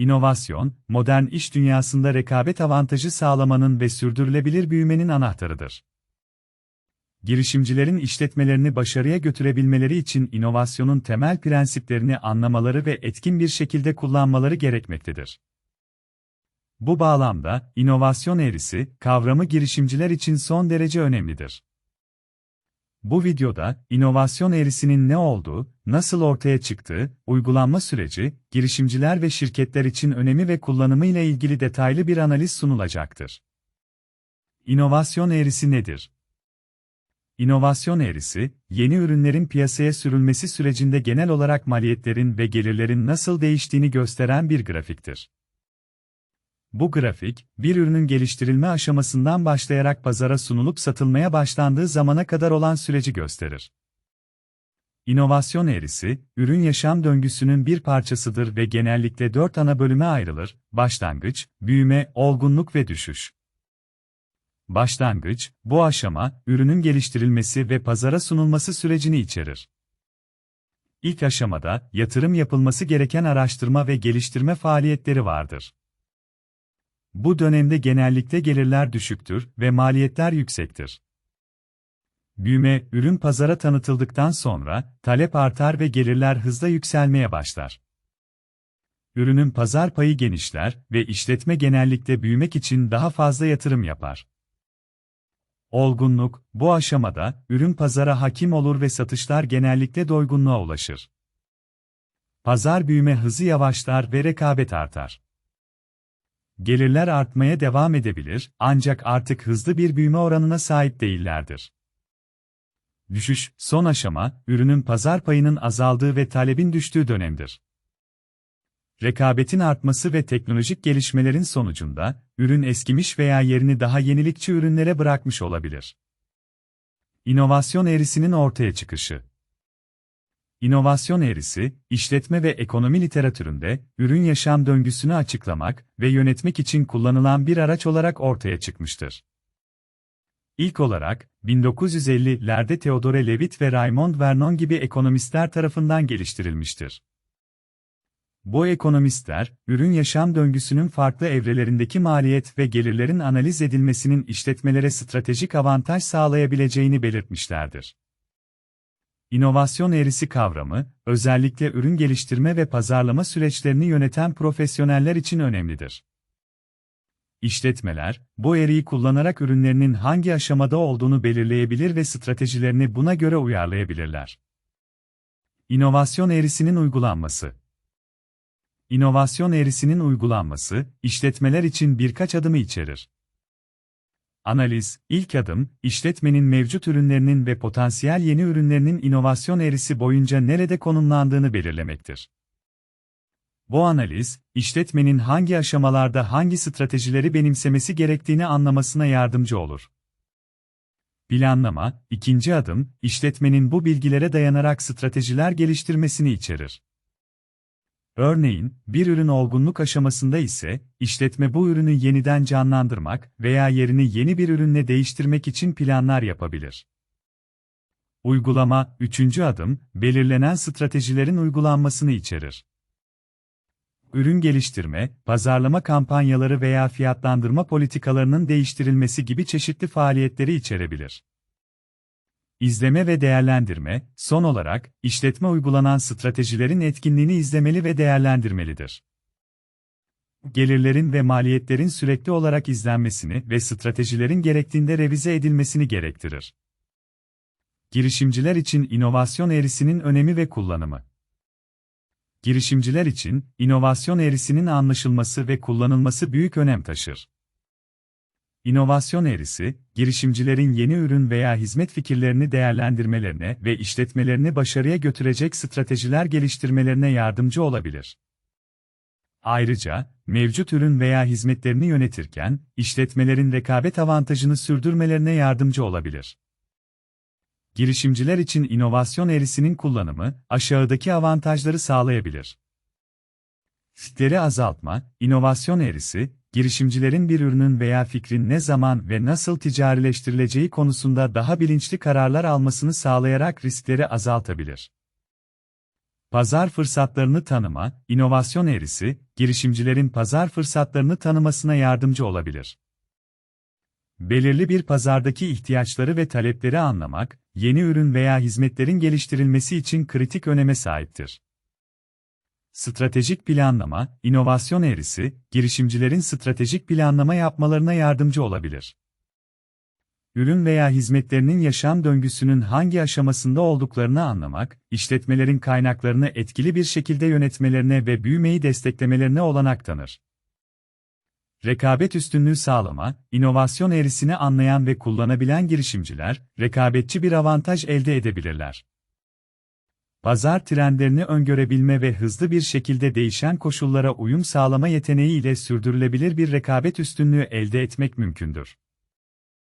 inovasyon, modern iş dünyasında rekabet avantajı sağlamanın ve sürdürülebilir büyümenin anahtarıdır. Girişimcilerin işletmelerini başarıya götürebilmeleri için inovasyonun temel prensiplerini anlamaları ve etkin bir şekilde kullanmaları gerekmektedir. Bu bağlamda, inovasyon eğrisi, kavramı girişimciler için son derece önemlidir. Bu videoda, inovasyon eğrisinin ne olduğu, nasıl ortaya çıktığı, uygulanma süreci, girişimciler ve şirketler için önemi ve kullanımı ile ilgili detaylı bir analiz sunulacaktır. İnovasyon eğrisi nedir? İnovasyon eğrisi, yeni ürünlerin piyasaya sürülmesi sürecinde genel olarak maliyetlerin ve gelirlerin nasıl değiştiğini gösteren bir grafiktir. Bu grafik, bir ürünün geliştirilme aşamasından başlayarak pazara sunulup satılmaya başlandığı zamana kadar olan süreci gösterir. İnovasyon eğrisi, ürün yaşam döngüsünün bir parçasıdır ve genellikle dört ana bölüme ayrılır, başlangıç, büyüme, olgunluk ve düşüş. Başlangıç, bu aşama, ürünün geliştirilmesi ve pazara sunulması sürecini içerir. İlk aşamada, yatırım yapılması gereken araştırma ve geliştirme faaliyetleri vardır. Bu dönemde genellikle gelirler düşüktür ve maliyetler yüksektir. Büyüme, ürün pazara tanıtıldıktan sonra, talep artar ve gelirler hızla yükselmeye başlar. Ürünün pazar payı genişler ve işletme genellikle büyümek için daha fazla yatırım yapar. Olgunluk, bu aşamada, ürün pazara hakim olur ve satışlar genellikle doygunluğa ulaşır. Pazar büyüme hızı yavaşlar ve rekabet artar. Gelirler artmaya devam edebilir, ancak artık hızlı bir büyüme oranına sahip değillerdir. Düşüş, son aşama, ürünün pazar payının azaldığı ve talebin düştüğü dönemdir. Rekabetin artması ve teknolojik gelişmelerin sonucunda, ürün eskimiş veya yerini daha yenilikçi ürünlere bırakmış olabilir. İnovasyon eğrisinin ortaya çıkışı İnovasyon eğrisi, işletme ve ekonomi literatüründe, ürün yaşam döngüsünü açıklamak ve yönetmek için kullanılan bir araç olarak ortaya çıkmıştır. İlk olarak, 1950'lerde Theodore Levitt ve Raymond Vernon gibi ekonomistler tarafından geliştirilmiştir. Bu ekonomistler, ürün yaşam döngüsünün farklı evrelerindeki maliyet ve gelirlerin analiz edilmesinin işletmelere stratejik avantaj sağlayabileceğini belirtmişlerdir. İnovasyon eğrisi kavramı, özellikle ürün geliştirme ve pazarlama süreçlerini yöneten profesyoneller için önemlidir. İşletmeler, bu eğriyi kullanarak ürünlerinin hangi aşamada olduğunu belirleyebilir ve stratejilerini buna göre uyarlayabilirler. İnovasyon eğrisinin uygulanması İnovasyon eğrisinin uygulanması, işletmeler için birkaç adımı içerir. Analiz, ilk adım, işletmenin mevcut ürünlerinin ve potansiyel yeni ürünlerinin inovasyon eğrisi boyunca nerede konumlandığını belirlemektir. Bu analiz, işletmenin hangi aşamalarda hangi stratejileri benimsemesi gerektiğini anlamasına yardımcı olur. Planlama, ikinci adım, işletmenin bu bilgilere dayanarak stratejiler geliştirmesini içerir. Örneğin, bir ürün olgunluk aşamasında ise, işletme bu ürünü yeniden canlandırmak veya yerini yeni bir ürünle değiştirmek için planlar yapabilir. Uygulama, üçüncü adım, belirlenen stratejilerin uygulanmasını içerir. Ürün geliştirme, pazarlama kampanyaları veya fiyatlandırma politikalarının değiştirilmesi gibi çeşitli faaliyetleri içerebilir. İzleme ve değerlendirme, son olarak, işletme uygulanan stratejilerin etkinliğini izlemeli ve değerlendirmelidir. Gelirlerin ve maliyetlerin sürekli olarak izlenmesini ve stratejilerin gerektiğinde revize edilmesini gerektirir. Girişimciler için inovasyon eğrisinin önemi ve kullanımı. Girişimciler için, inovasyon eğrisinin anlaşılması ve kullanılması büyük önem taşır. İnovasyon eğrisi, girişimcilerin yeni ürün veya hizmet fikirlerini değerlendirmelerine ve işletmelerini başarıya götürecek stratejiler geliştirmelerine yardımcı olabilir. Ayrıca, mevcut ürün veya hizmetlerini yönetirken, işletmelerin rekabet avantajını sürdürmelerine yardımcı olabilir. Girişimciler için inovasyon eğrisinin kullanımı, aşağıdaki avantajları sağlayabilir. Riskleri azaltma, inovasyon eğrisi, girişimcilerin bir ürünün veya fikrin ne zaman ve nasıl ticarileştirileceği konusunda daha bilinçli kararlar almasını sağlayarak riskleri azaltabilir. Pazar fırsatlarını tanıma, inovasyon eğrisi, girişimcilerin pazar fırsatlarını tanımasına yardımcı olabilir. Belirli bir pazardaki ihtiyaçları ve talepleri anlamak, yeni ürün veya hizmetlerin geliştirilmesi için kritik öneme sahiptir. Stratejik planlama, inovasyon eğrisi, girişimcilerin stratejik planlama yapmalarına yardımcı olabilir. Ürün veya hizmetlerinin yaşam döngüsünün hangi aşamasında olduklarını anlamak, işletmelerin kaynaklarını etkili bir şekilde yönetmelerine ve büyümeyi desteklemelerine olanak tanır. Rekabet üstünlüğü sağlama, inovasyon eğrisini anlayan ve kullanabilen girişimciler, rekabetçi bir avantaj elde edebilirler. Pazar trendlerini öngörebilme ve hızlı bir şekilde değişen koşullara uyum sağlama yeteneği ile sürdürülebilir bir rekabet üstünlüğü elde etmek mümkündür.